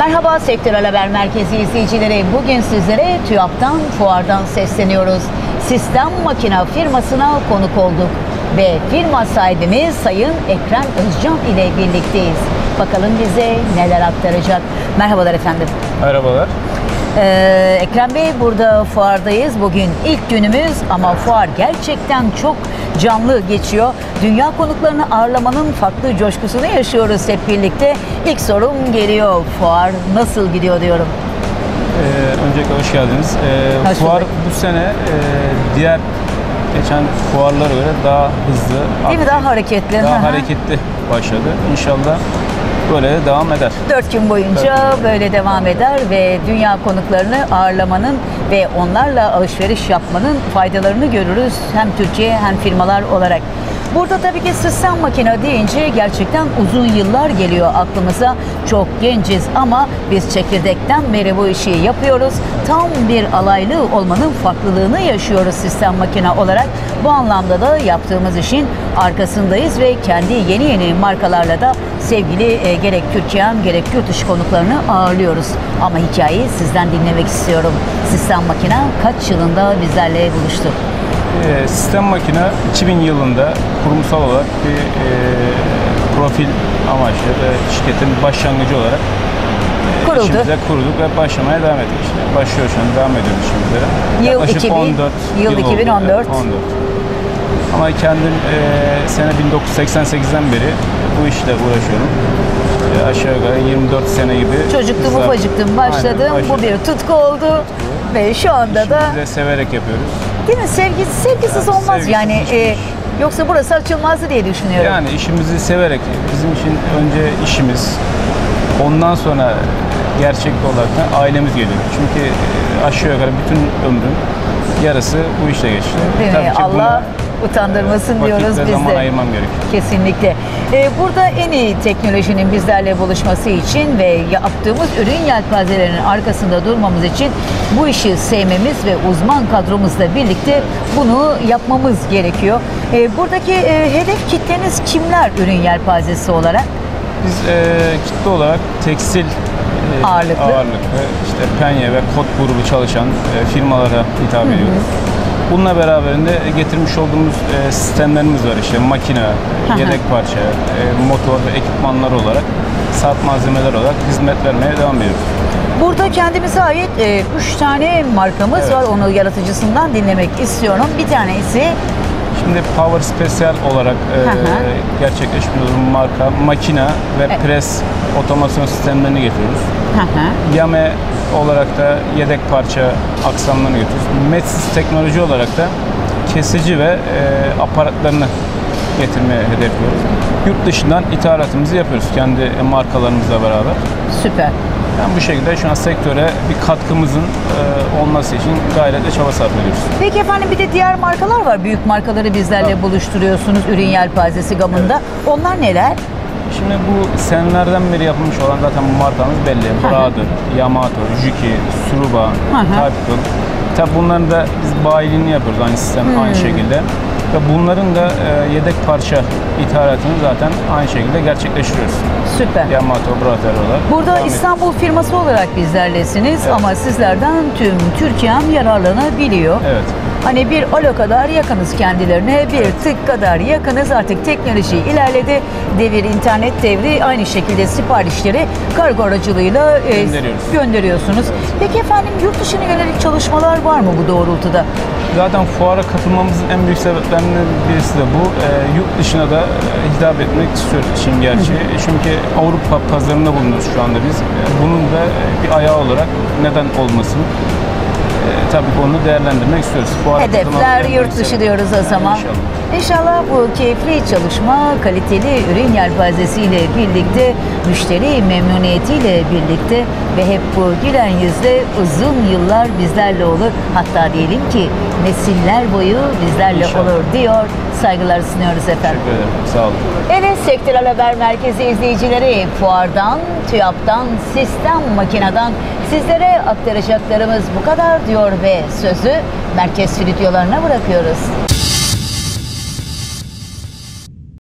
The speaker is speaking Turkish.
Merhaba Sektörel Haber Merkezi izleyicileri. Bugün sizlere TÜYAP'tan, fuardan sesleniyoruz. Sistem Makina firmasına konuk olduk. Ve firma sahibimiz Sayın Ekrem Özcan ile birlikteyiz. Bakalım bize neler aktaracak. Merhabalar efendim. Merhabalar. Ee, Ekrem Bey burada fuardayız. Bugün ilk günümüz ama fuar gerçekten çok canlı geçiyor. Dünya konuklarını ağırlamanın farklı coşkusunu yaşıyoruz hep birlikte. İlk sorum geliyor. Fuar nasıl gidiyor diyorum. Ee, öncelikle hoş geldiniz. Ee, Hoş fuar bulduk. bu sene e, diğer geçen fuarlara göre daha hızlı, Değil mi? Daha hareketli. Daha hareketli başladı. İnşallah böyle de devam eder. Dört gün boyunca böyle devam eder ve dünya konuklarını ağırlamanın ve onlarla alışveriş yapmanın faydalarını görürüz hem Türkiye hem firmalar olarak. Burada tabii ki sistem makine deyince gerçekten uzun yıllar geliyor aklımıza. Çok genciz ama biz çekirdekten beri bu işi yapıyoruz. Tam bir alaylı olmanın farklılığını yaşıyoruz sistem makine olarak. Bu anlamda da yaptığımız işin arkasındayız ve kendi yeni yeni markalarla da sevgili e, gerek Türkiye'm gerek yurt dışı konuklarını ağırlıyoruz. Ama hikayeyi sizden dinlemek istiyorum. Sistem Makine kaç yılında bizlerle buluştu? Ee, sistem makine 2000 yılında kurumsal olarak bir e, profil amaçlı ve şirketin başlangıcı olarak e, Kuruldu. işimize kurduk ve başlamaya devam ettik. İşte başlıyor şu an devam ediyoruz işimize. Yıl Yaklaşık 2000, 14 yıl oldu. 2014. Evet, 14. Ama kendim e, sene 1988'den beri bu işle uğraşıyorum. E, aşağı yukarı 24 sene gibi. Çocuktum ufacıktım başladım. Aynen, Bu bir tutku oldu. Ve şu anda da İşimizi de severek yapıyoruz. Değil mi sevgi, sevgisiz Yani olmaz sevgisiz yani. E, yoksa burası açılmazdı diye düşünüyorum. Yani işimizi severek, bizim için önce işimiz, ondan sonra gerçek olarak da ailemiz geliyor. Çünkü e, aşağı yukarı bütün ömrüm yarısı bu işle geçti. Değil mi? Tabii ki Allah utandırmasın e, diyoruz biz zaman de. ayırmam gerekiyor. Kesinlikle. Ee, burada en iyi teknolojinin bizlerle buluşması için ve yaptığımız ürün yelpazelerinin arkasında durmamız için bu işi sevmemiz ve uzman kadromuzla birlikte bunu yapmamız gerekiyor. Ee, buradaki e, hedef kitleniz kimler ürün yelpazesi olarak? Biz e, kitle olarak tekstil e, Ağırlıklı. ağırlıklı, işte penye ve kot grubu çalışan e, firmalara hitap ediyoruz. Bununla beraberinde getirmiş olduğumuz e, sistemlerimiz var işte makine, yedek parça, e, motor ve ekipmanlar olarak saat malzemeler olarak hizmet vermeye devam ediyoruz. Burada kendimize ait e, üç tane markamız Evet. var. Onu yaratıcısından dinlemek istiyorum. Bir tanesi Şimdi Power Special olarak e, Hı hı. gerçekleşmiş olan marka makine ve Evet. pres otomasyon sistemlerini getiriyoruz. Yame olarak da yedek parça aksamlarını getiriyoruz. Metsiz teknoloji olarak da kesici ve e, aparatlarını getirmeye hedefliyoruz. Yurt dışından ithalatımızı yapıyoruz kendi markalarımızla beraber. süper. Yani bu şekilde şu an sektöre bir katkımızın e, olması için gayretle çaba sarf ediyoruz. Peki efendim bir de diğer markalar var. Büyük markaları bizlerle Tabii. buluşturuyorsunuz ürün yelpazesi gamında. Onlar neler? Şimdi bu senelerden beri yapılmış olan zaten bu markamız belli. Brother, Yamato, Juki, Suruba. Typical. Tabi bunların da biz bayiliğini yapıyoruz aynı sistem aynı şekilde. Ve bunların da e, yedek parça ithalatını zaten aynı şekilde gerçekleştiriyoruz. Süper. Yamato, Brother olarak. Burada devam İstanbul firması olarak bizlerlesiniz Evet. ama sizlerden tüm Türkiye'm yararlanabiliyor. Evet. Hani bir alo kadar yakınız kendilerine, bir tık kadar yakınız. Artık teknoloji ilerledi. Devir, internet devri aynı şekilde siparişleri kargo aracılığıyla e, gönderiyorsunuz. Peki efendim yurt dışına yönelik çalışmalar var mı bu doğrultuda? Zaten fuara katılmamızın en büyük sebeplerinden birisi de bu. E, yurt dışına da e, hitap etmek istiyoruz işin gerçeği. Çünkü Avrupa pazarında bulunuyoruz şu anda biz. E, bunun da e, bir ayağı olarak neden olmasın? Tabii ki onu değerlendirmek istiyoruz. Fuara Hedefler yurt dışı diyoruz o Yani zaman. inşallah. İnşallah bu keyifli çalışma kaliteli ürün yelpazesiyle birlikte, müşteri memnuniyetiyle birlikte ve hep bu gülen yüzle uzun yıllar bizlerle olur. Hatta diyelim ki nesiller boyu bizlerle İnşallah. olur diyor. Saygılar sunuyoruz efendim. Teşekkür ederim. Sağ olun. Evet Sektörel Haber Merkezi izleyicileri fuardan, TÜYAP'tan, sistem makineden sizlere aktaracaklarımız bu kadar diyor ve sözü merkez stüdyolarına bırakıyoruz.